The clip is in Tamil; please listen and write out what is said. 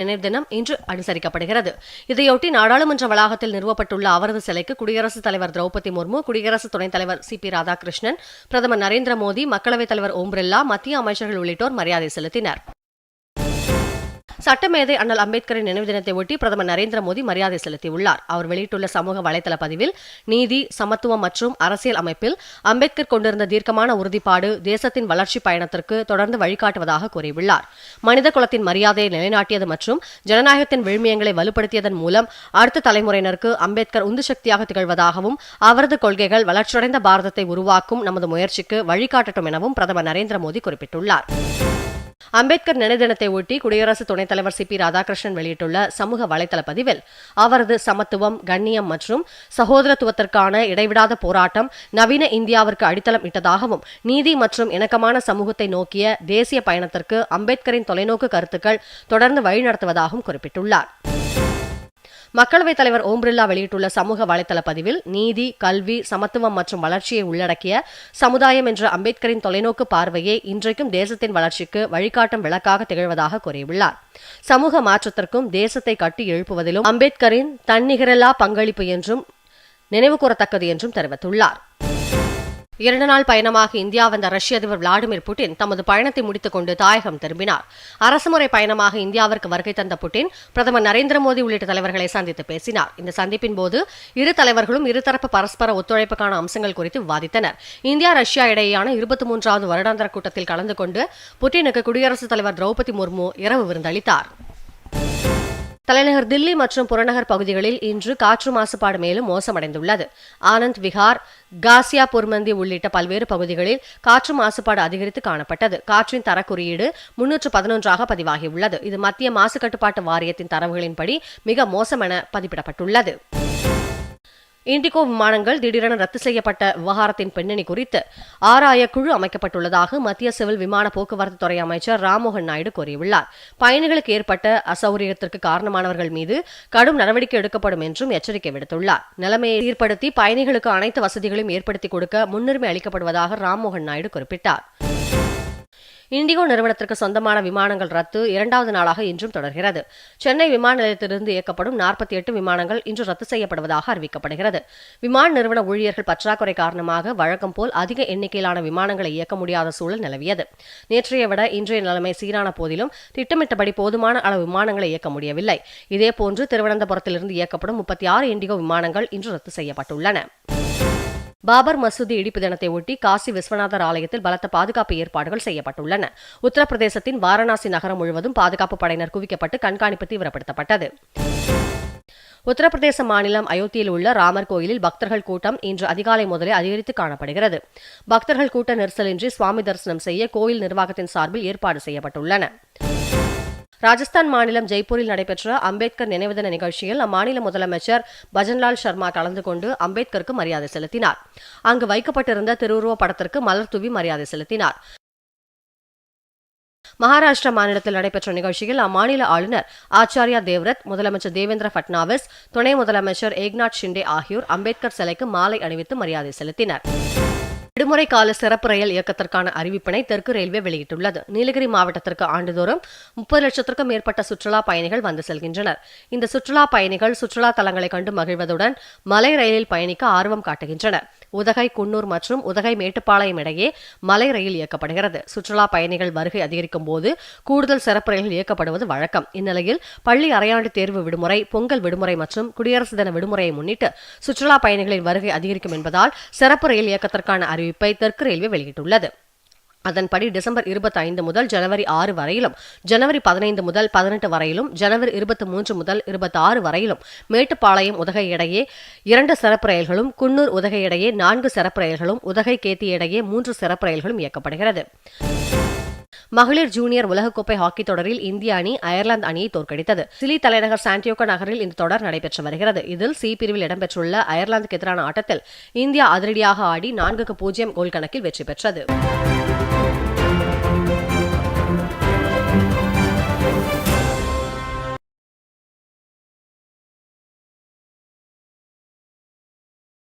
நினைவு தினம் இன்று அனுசரிக்கப்படுகிறது. இதையொட்டி நாடாளுமன்ற வளாகத்தில் நிறுவப்பட்டுள்ள அவரது சிலைக்கு குடியரசுத் தலைவர் திரௌபதி முர்மு குடியரசு துணைத் தலைவர் சி. பி. ராதாகிருஷ்ணன் பிரதமர் நரேந்திர மோடி மக்களவைத் தலைவர் ஓம் பிர்லா மத்திய அமைச்சர்கள் உள்ளிட்டோர் மரியாதை செலுத்தினர். சட்டமேதை அண்ணல் அம்பேத்கரின் நினைவு தினத்தை ஒட்டி பிரதமர் நரேந்திர மோடி மரியாதை செலுத்தியுள்ளார். அவர் வெளியிட்டுள்ள சமூக வலைதள பதிவில் நீதி சமத்துவம் மற்றும் அரசியல் அமைப்பில் அம்பேத்கர் கொண்டிருந்த தீர்க்கமான உறுதிப்பாடு தேசத்தின் வளர்ச்சி பயணத்திற்கு தொடர்ந்து வழிகாட்டுவதாக கூறியுள்ளார். மனித குலத்தின் மரியாதையை நிலைநாட்டியது மற்றும் ஜனநாயகத்தின் விழுமியங்களை வலுப்படுத்தியதன் மூலம் அடுத்த தலைமுறையினருக்கு அம்பேத்கர் உந்து சக்தியாக திகழ்வதாகவும் அவரது கொள்கைகள் வளர்ச்சியடைந்த பாரதத்தை உருவாக்கும் நமது முயற்சிக்கு வழிகாட்டட்டும் எனவும் பிரதமர் நரேந்திர மோடி குறிப்பிட்டுள்ளார். அம்பேத்கர் நினைதினத்தை ஒட்டி குடியரசு துணைத் தலைவர் சி பி ராதாகிருஷ்ணன் வெளியிட்டுள்ள சமூக வலைதள பதிவில் அவரது சமத்துவம் கண்ணியம் மற்றும் சகோதரத்துவத்திற்கான இடைவிடாத போராட்டம் நவீன இந்தியாவிற்கு அடித்தளம் இட்டதாகவும் நீதி மற்றும் இணக்கமான சமூகத்தை நோக்கிய தேசிய பயணத்திற்கு அம்பேத்கரின் தொலைநோக்கு கருத்துக்கள் தொடர்ந்து வழிநடத்துவதாகவும் குறிப்பிட்டுள்ளார். மக்களவைத் தலைவர் ஓம் பிர்லா வெளியிட்டுள்ள சமூக வலைதள பதிவில் நீதி கல்வி சமத்துவம் மற்றும் வளர்ச்சியை உள்ளடக்கிய சமுதாயம் என்ற அம்பேத்கரின் தொலைநோக்கு பார்வையே இன்றைக்கும் தேசத்தின் வளர்ச்சிக்கு வழிகாட்டும் விளக்காக திகழ்வதாக கூறியுள்ளார். சமூக மாற்றத்திற்கும் தேசத்தை கட்டி எழுப்புவதிலும் அம்பேத்கரின் தன்னிகரில்லா பங்களிப்பு என்றும் நினைவு கூறத்தக்கது என்றும் தெரிவித்துள்ளார். இரண்டு நாள் பயணமாக இந்தியா வந்த ரஷ்ய அதிபர் விளாடிமிர் புட்டின் தமது பயணத்தை முடித்துக் கொண்டு தாயகம் திரும்பினார். அரசுமுறை பயணமாக இந்தியாவிற்கு வருகை தந்த புட்டின் பிரதமர் நரேந்திர மோடி உள்ளிட்ட தலைவர்களை சந்தித்து பேசினார். இந்த சந்திப்பின் போது இரு தலைவர்களும் இருதரப்பு பரஸ்பர ஒத்துழைப்புக்கான அம்சங்கள் குறித்து விவாதித்தனர். இந்தியா ரஷ்யா இடையேயான இருபத்தி மூன்றாவது வருடாந்திர கூட்டத்தில் கலந்து கொண்டு புட்டினுக்கு குடியரசுத் தலைவர் திரௌபதி முர்மு இரவு விருந்தளித்தார். தலைநகர் தில்லி மற்றும் புறநகர் பகுதிகளில் இன்று காற்று மாசுபாடு மேலும் மோசமடைந்துள்ளது. ஆனந்த் விஹார் காசியா புர்மந்தி உள்ளிட்ட பல்வேறு பகுதிகளில் காற்று மாசுபாடு அதிகரித்து காணப்பட்டது. காற்றின் தர குறியீடு முன்னூற்று பதினொன்றாக பதிவாகியுள்ளது. இது மத்திய மாசு கட்டுப்பாட்டு வாரியத்தின் தரவுகளின்படி மிக மோசமென பதிப்பிடப்பட்டுள்ளது. இண்டிகோ விமானங்கள் திடீரென ரத்து செய்யப்பட்ட விவகாரத்தின் பின்னணி குறித்து ஆராய குழு அமைக்கப்பட்டுள்ளதாக மத்திய சிவில் விமான போக்குவரத்து துறை அமைச்சர் ராம்மோகன் நாயுடு கூறியுள்ளார். பயணிகளுக்கு ஏற்பட்ட அசௌகரியத்திற்கு காரணமானவர்கள் மீது கடும் நடவடிக்கை எடுக்கப்படும் என்றும் எச்சரிக்கை விடுத்துள்ளார். நிலைமையை சீர்படுத்தி பயணிகளுக்கு அனைத்து வசதிகளையும் ஏற்படுத்தி கொடுக்க முன்னுரிமை அளிக்கப்படுவதாக ராம்மோகன் நாயுடு குறிப்பிட்டார். இண்டிகோ நிறுவனத்திற்கு சொந்தமான விமானங்கள் ரத்து இரண்டாவது நாளாக இன்றும் தொடர்கிறது. சென்னை விமான நிலையத்திலிருந்து இயக்கப்படும் நாற்பத்தி எட்டு விமானங்கள் இன்று ரத்து செய்யப்படுவதாக அறிவிக்கப்படுகிறது. விமான நிறுவன ஊழியர்கள் பற்றாக்குறை காரணமாக வழக்கம் போல் அதிக எண்ணிக்கையிலான விமானங்களை இயக்க முடியாத சூழல் நிலவியது. நேற்றைய விட இன்றைய நிலைமை சீரான போதிலும் திட்டமிட்டபடி போதுமான அளவு விமானங்களை இயக்க முடியவில்லை. இதேபோன்று திருவனந்தபுரத்திலிருந்து இயக்கப்படும் முப்பத்தி ஆறு இண்டிகோ விமானங்கள் இன்று ரத்து செய்யப்பட்டுள்ளன. பாபர் மசூதி இடிப்பு தினத்தை ஒட்டி காசி விஸ்வநாதர் ஆலயத்தில் பலத்த பாதுகாப்பு ஏற்பாடுகள் செய்யப்பட்டுள்ளன. உத்தரப்பிரதேசத்தின் வாரணாசி நகரம் முழுவதும் பாதுகாப்பு படையினர் குவிக்கப்பட்டு கண்காணிப்பு தீவிரப்படுத்தப்பட்டது. உத்தரப்பிரதேச மாநிலம் அயோத்தியில் உள்ள ராமர் கோயிலில் பக்தர்கள் கூட்டம் இன்று அதிகாலை முதலே அதிகரித்து காணப்படுகிறது. பக்தர்கள் கூட்ட நெரிசலின்றி சுவாமி தரிசனம் செய்ய கோயில் நிர்வாகத்தின் சார்பில் ஏற்பாடு செய்யப்பட்டுள்ளன. ராஜஸ்தான் மாநிலம் ஜெய்ப்பூரில் நடைபெற்ற அம்பேத்கர் நினைவு தின நிகழ்ச்சியில் அம்மாநில முதலமைச்சர் பஜன்லால் சர்மா கலந்து கொண்டு அம்பேத்கருக்கு மரியாதை செலுத்தினார். அங்கு வைக்கப்பட்டிருந்த திருவுருவ படத்திற்கு மலர் தூவி மரியாதை செலுத்தினார். மகாராஷ்டிரா மாநிலத்தில் நடைபெற்ற நிகழ்ச்சியில் அம்மாநில ஆளுநர் ஆச்சாரியா தேவ்ரத் முதலமைச்சர் தேவேந்திர பட்னாவிஸ் துணை முதலமைச்சர் ஏக்நாத் ஷிண்டே ஆகியோர் அம்பேத்கர் சிலைக்கு மாலை அணிவித்து மரியாதை செலுத்தினர். விடுமுறை கால சிறப்பு ரயில் இயக்கத்திற்கான அறிவிப்பினை தெற்கு ரயில்வே வெளியிட்டுள்ளது. நீலகிரி மாவட்டத்திற்கு ஆண்டுதோறும் முப்பது லட்சத்திற்கும் மேற்பட்ட சுற்றுலா பயணிகள் வந்து செல்கின்றனர். இந்த சுற்றுலா பயணிகள் சுற்றுலா தலங்களை கண்டு மகிழ்வதுடன் மலை ரயிலில் பயணிக்க ஆர்வம் காட்டுகின்றனர். உதகை குன்னூர் மற்றும் உதகை மேட்டுப்பாளையம் இடையே மலை ரயில் இயக்கப்படுகிறது. சுற்றுலா பயணிகள் வருகை அதிகரிக்கும் போது கூடுதல் சிறப்பு ரயில்கள் இயக்கப்படுவது வழக்கம். இந்நிலையில் பள்ளி அரையாண்டு தேர்வு விடுமுறை பொங்கல் விடுமுறை மற்றும் குடியரசு தின விடுமுறையை முன்னிட்டு சுற்றுலா பயணிகளின் வருகை அதிகரிக்கும் என்பதால் சிறப்பு ரயில் இயக்கத்திற்கான அறிவிப்பை தெற்கு ரயில்வே வெளியிட்டுள்ளது. அதன்படி டிசம்பர் இருபத்தி ஐந்து முதல் ஜனவரி ஆறு வரையிலும் ஜனவரி பதினைந்து முதல் பதினெட்டு வரையிலும் ஜனவரி இருபத்தி மூன்று முதல் இருபத்தி ஆறு வரையிலும் மேட்டுப்பாளையம் உதகை இடையே இரண்டு சிறப்பு ரயில்களும் குன்னூர் உதகை இடையே நான்கு சிறப்பு ரயில்களும் உதகை கேத்தி இடையே மூன்று சிறப்பு ரயில்களும் இயக்கப்படுகிறது. மகளிர் ஜூனியர் உலகக்கோப்பை ஹாக்கி தொடரில் இந்திய அணி அயர்லாந்து அணியை தோற்கடித்தது. சிலி தலைநகர் சாண்டியோகோ நகரில் இந்த தொடர் நடைபெற்று வருகிறது. இதில் சி பிரிவில் இடம்பெற்றுள்ள அயர்லாந்துக்கு எதிரான ஆட்டத்தில் இந்தியா அதிரடியாக ஆடி நான்குக்கு பூஜ்ஜியம் கோல் கணக்கில் வெற்றி பெற்றது.